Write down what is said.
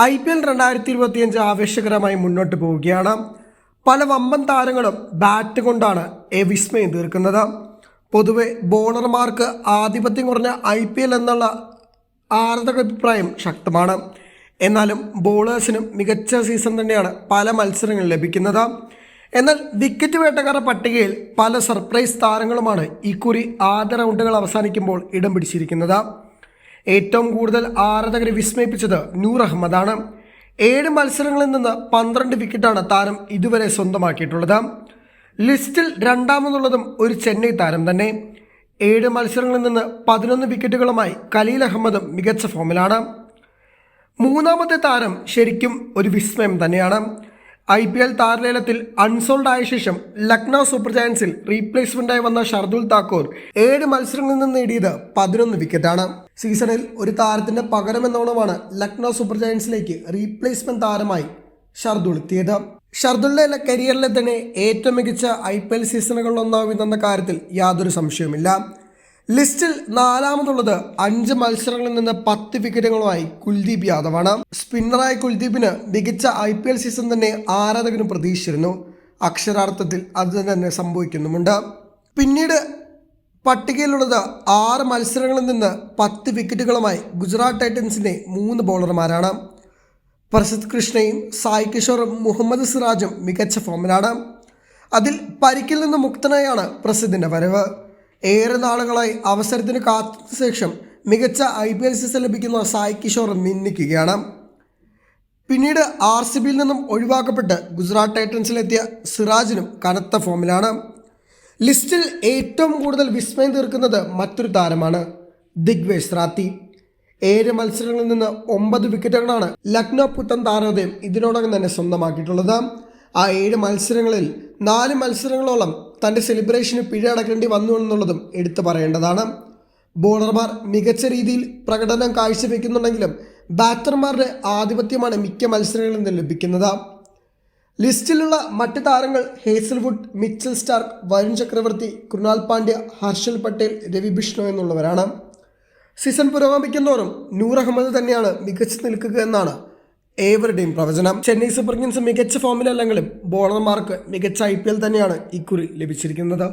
I P L രണ്ടായിരത്തി ഇരുപത്തിയഞ്ച് ആവേശകരമായി മുന്നോട്ട് പോവുകയാണ്. പല വമ്പൻ താരങ്ങളും ബാറ്റ് കൊണ്ടാണ് എ വിസ്മയം തീർക്കുന്നത്. പൊതുവെ ബോളർമാർക്ക് ആധിപത്യം കുറഞ്ഞ ഐ പി എൽ എന്നുള്ള ആരാധക അഭിപ്രായം ശക്തമാണ്. എന്നാലും ബോളേഴ്സിനും മികച്ച സീസൺ തന്നെയാണ് പല മത്സരങ്ങളിൽ ലഭിക്കുന്നത്. എന്നാൽ വിക്കറ്റ് വേട്ടക്കാരുടെ പട്ടികയിൽ പല സർപ്രൈസ് താരങ്ങളുമാണ് ഇക്കുറി ആദ്യ റൗണ്ടുകൾ അവസാനിക്കുമ്പോൾ ഇടം പിടിച്ചിരിക്കുന്നത്. ഏറ്റവും കൂടുതൽ ആരാധകരെ വിസ്മയിപ്പിച്ചത് നൂർ അഹമ്മദാണ്. ഏഴ് മത്സരങ്ങളിൽ നിന്ന് പന്ത്രണ്ട് വിക്കറ്റാണ് താരം ഇതുവരെ സ്വന്തമാക്കിയിട്ടുള്ളത്. ലിസ്റ്റിൽ രണ്ടാമതുള്ളതും ഒരു ചെന്നൈ താരം തന്നെ. ഏഴ് മത്സരങ്ങളിൽ നിന്ന് പതിനൊന്ന് വിക്കറ്റുകളുമായി കലീൽ അഹമ്മദും മികച്ച ഫോമിലാണ്. മൂന്നാമത്തെ താരം ശരിക്കും ഒരു വിസ്മയം തന്നെയാണ്. ഐ പി എൽ താരലേലത്തിൽ അൺസോൾഡ് ആയ ശേഷം ലക്നൗ സൂപ്പർ ജയൻസിൽ റീപ്ലേസ്മെന്റായി വന്ന ഷർദുൽ താക്കൂർ ഏഴ് മത്സരങ്ങളിൽ നിന്ന് നേടിയത് പതിനൊന്ന് വിക്കറ്റാണ്. സീസണിൽ ഒരു താരത്തിന്റെ പകരമെന്നോണമാണ് ലക്നൗ സൂപ്പർ ജയൻസിലേക്ക് റീപ്ലേസ്മെന്റ് താരമായി ഷർദുൾ എത്തിയത്. ഷർദുളിന്റെ കരിയറിലെ തന്നെ ഏറ്റവും മികച്ച ഐ പി എൽ സീസണുകളിലൊന്നാകുമെന്ന കാര്യത്തിൽ യാതൊരു സംശയവുമില്ല. ലിസ്റ്റിൽ നാലാമതുള്ളത് അഞ്ച് മത്സരങ്ങളിൽ നിന്ന് പത്ത് വിക്കറ്റുകളുമായി കുൽദീപ് യാദവാണ്. സ്പിന്നറായ കുൽദീപിന് മികച്ച ഐ പി എൽ സീസൺ തന്നെ ആരാധകനും പ്രതീക്ഷിച്ചിരുന്നു. അക്ഷരാർത്ഥത്തിൽ അത് തന്നെ സംഭവിക്കുന്നുമുണ്ട്. പിന്നീട് പട്ടികയിലുള്ളത് ആറ് മത്സരങ്ങളിൽ നിന്ന് പത്ത് വിക്കറ്റുകളുമായി ഗുജറാത്ത് ടൈറ്റൻസിന്റെ മൂന്ന് ബോളർമാരാണ്. പ്രസിദ്ധ് കൃഷ്ണയും സായി കിഷോറും മുഹമ്മദ് സിറാജും മികച്ച ഫോമിലാണ്. അതിൽ പരിക്കിൽ നിന്ന് മുക്തനായാണ് പ്രസിദ്ധിന്റെ വരവ്. ഏറെ നാളുകളായി അവസരത്തിന് കാത്ത ശേഷം മികച്ച ഐ പി എൽ സീസൺ ലഭിക്കുന്ന സായ് കിഷോർ മിന്നിക്കുകയാണ് പിന്നീട് ആർ സി ബിയിൽ നിന്നും ഒഴിവാക്കപ്പെട്ട് ഗുജറാത്ത് ടൈറ്റൻസിലെത്തിയ സിറാജിനും കനത്ത ഫോമിലാണ്. ലിസ്റ്റിൽ ഏറ്റവും കൂടുതൽ വിസ്മയം തീർക്കുന്നത് മറ്റൊരു താരമാണ് ദിഗ്വേഷ് റാത്തി. ഏഴ് മത്സരങ്ങളിൽ നിന്ന് ഒമ്പത് വിക്കറ്റുകളാണ് ലക്നോ പുത്തൻ താരോദയം ഇതിനോടകം തന്നെ സ്വന്തമാക്കിയിട്ടുള്ളത്. ആ ഏഴ് മത്സരങ്ങളിൽ നാല് മത്സരങ്ങളോളം തന്റെ സെലിബ്രേഷന് പിഴ അടക്കേണ്ടി വന്നു എന്നുള്ളതും എടുത്തു പറയേണ്ടതാണ്. ബോളർമാർ മികച്ച രീതിയിൽ പ്രകടനം കാഴ്ചവെക്കുന്നുണ്ടെങ്കിലും ബാറ്റർമാരുടെ ആധിപത്യമാണ് മിക്ക മത്സരങ്ങളിൽ നിന്ന് ലഭിക്കുന്നത്. ലിസ്റ്റിലുള്ള മറ്റ് താരങ്ങൾ Hazlewood Mitchell Starc Varun Chakravarthy Krunal Pandya Harshal Patel Ravi Bishnoi എന്നുള്ളവരാണ്. സീസൺ പുരോഗമിക്കുന്നതോറും നൂർ അഹമ്മദ് തന്നെയാണ് മികച്ചു നിൽക്കുക എന്നാണ് ഏവരുടെയും പ്രവചനം. ചെന്നൈ സൂപ്പർ കിങ്സ് മികച്ച ഫോമിലല്ലെങ്കിലും ബോളർമാർക്ക് മികച്ച ഐ തന്നെയാണ് ഇക്കുറി ലഭിച്ചിരിക്കുന്നത്.